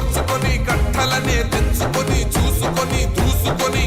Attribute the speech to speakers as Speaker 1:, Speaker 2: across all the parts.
Speaker 1: ఓర్చుకొని కట్టలనే తెచ్చుకొని చూసుకొని దూసుకొని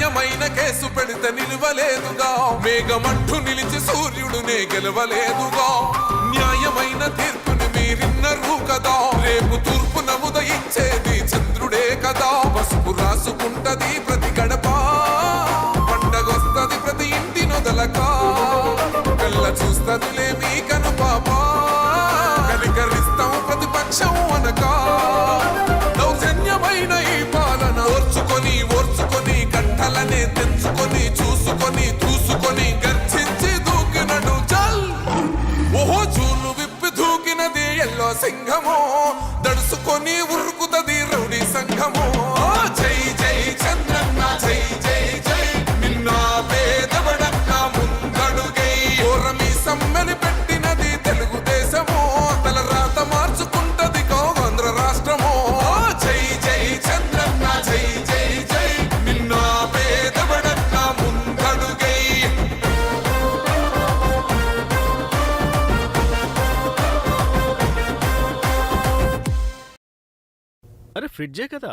Speaker 1: న్యాయమైన కేసు పెడితే నిలవలేదుగా. మేఘమంటూ నిలిచి సూర్యుడునే గెలవలేదుగా. న్యాయమైన తీర్పుని మీరిన్నరు కదా. రేపు తూర్పు నముదయించేది చంద్రుడే కదా. పసుపు రాసుకుంటది ప్రతి గడప. పండగొస్తది ప్రతి ఇంటి నొదలక. పిల్ల చూస్తదిలే మీ కను పాప కలికరిస్తాం ప్రతిపక్షం అనక తెంచుకొని చూసుకొని చూసుకొని గర్జించి దూకినడు చల్ ఓహో చూలు విప్పి దూకినది ఎల్లో సింహము. దడుసుకొని ఉరుకుతది రౌడీ సంఘము. జై
Speaker 2: ఫ్రిడ్జే కదా?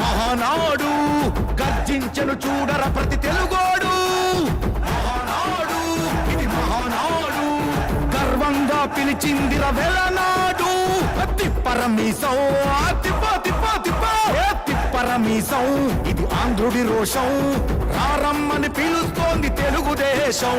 Speaker 3: మహానాడు గర్జించను చూడర ప్రతి తెలుగోడు. మహానాడు ఇది మహానాడు గర్వంగా పిలిచిందిర వెలనాడు తిప్పరమీసం తిప్ప తిప్ప తిప్ప ఏ తిప్పరమీసం ఇది ఆంధ్రుడి రోషం. రారమ్మని పిలుస్తోంది తెలుగుదేశం.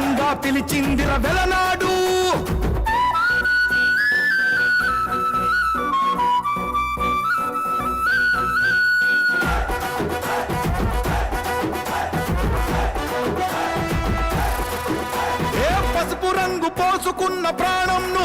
Speaker 3: గర్వంగా పిలిచిందిర వెలనాడు. ఏ పసుపు రంగు పోసుకున్న ప్రాణంను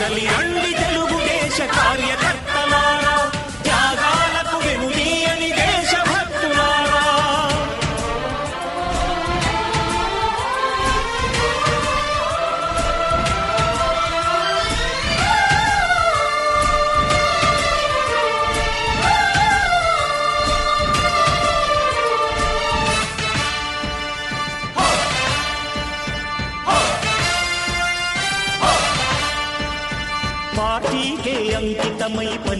Speaker 4: కదలి రండి తెలుగుదేశ కార్యకర్తలారా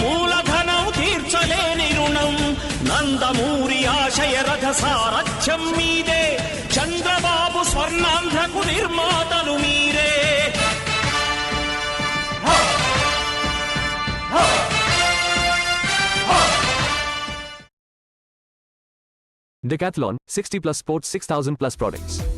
Speaker 4: మూలధనం తీర్చలేని రుణం. నందమూరి ఆశయ రథ సారథ్యం మీదే. చంద్రబాబు స్వర్ణాంధ్రకు నిర్మాతలు మీరే.
Speaker 5: Decathlon, 60 plus sports, 6000 plus products.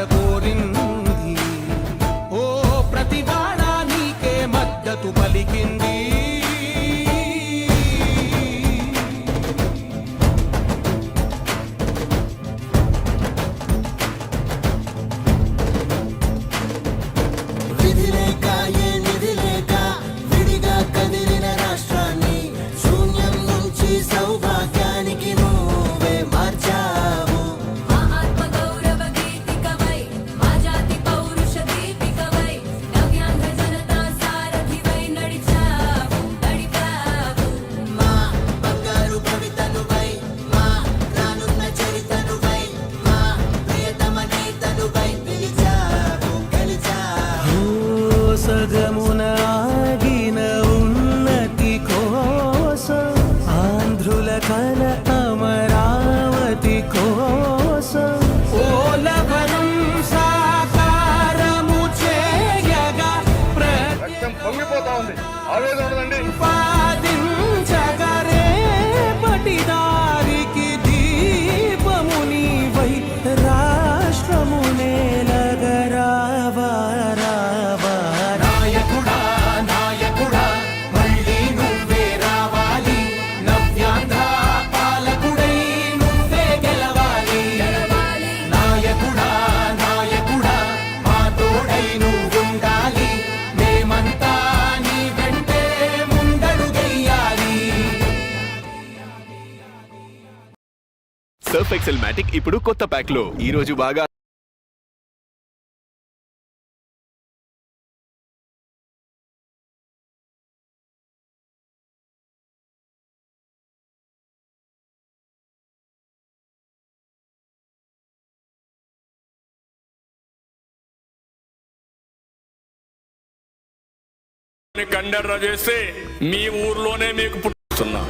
Speaker 6: పరిపాలన కోరింది. ఓ ప్రతి నీకే మద్దతు పలికింది.
Speaker 7: హాఫ్ ఎక్సెల్ మ్యాటిక్ ఇప్పుడు కొత్త ప్యాక్లో ఈ రోజు బాగా
Speaker 8: కండర్రా చేస్తే మీ ఊర్లోనే మీకు పుట్టుతున్నా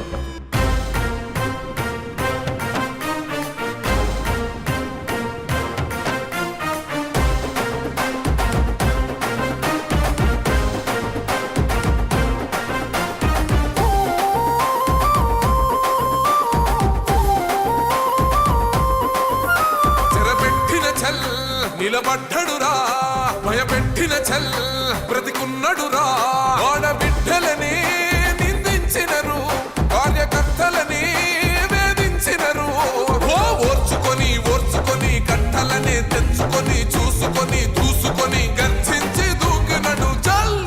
Speaker 1: చూసుకొని చూసుకొని దూసుకొని గర్జించి దూకినడు చల్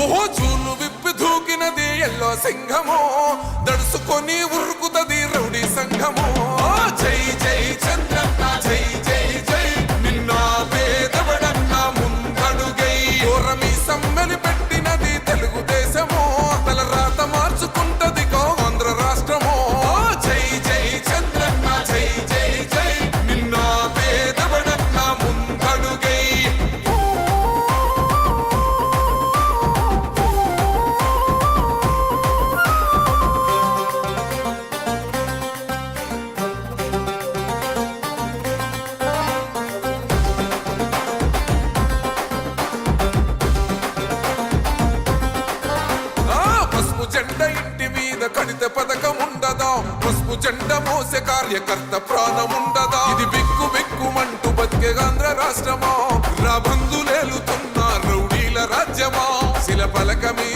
Speaker 1: ఓహో చూలు విప్పి దూకినది ఎల్లో సింహమో. దడుసుకొని ఉరుకుతది రౌడీ సంఘమో. జై జై చంద్ర la camisa.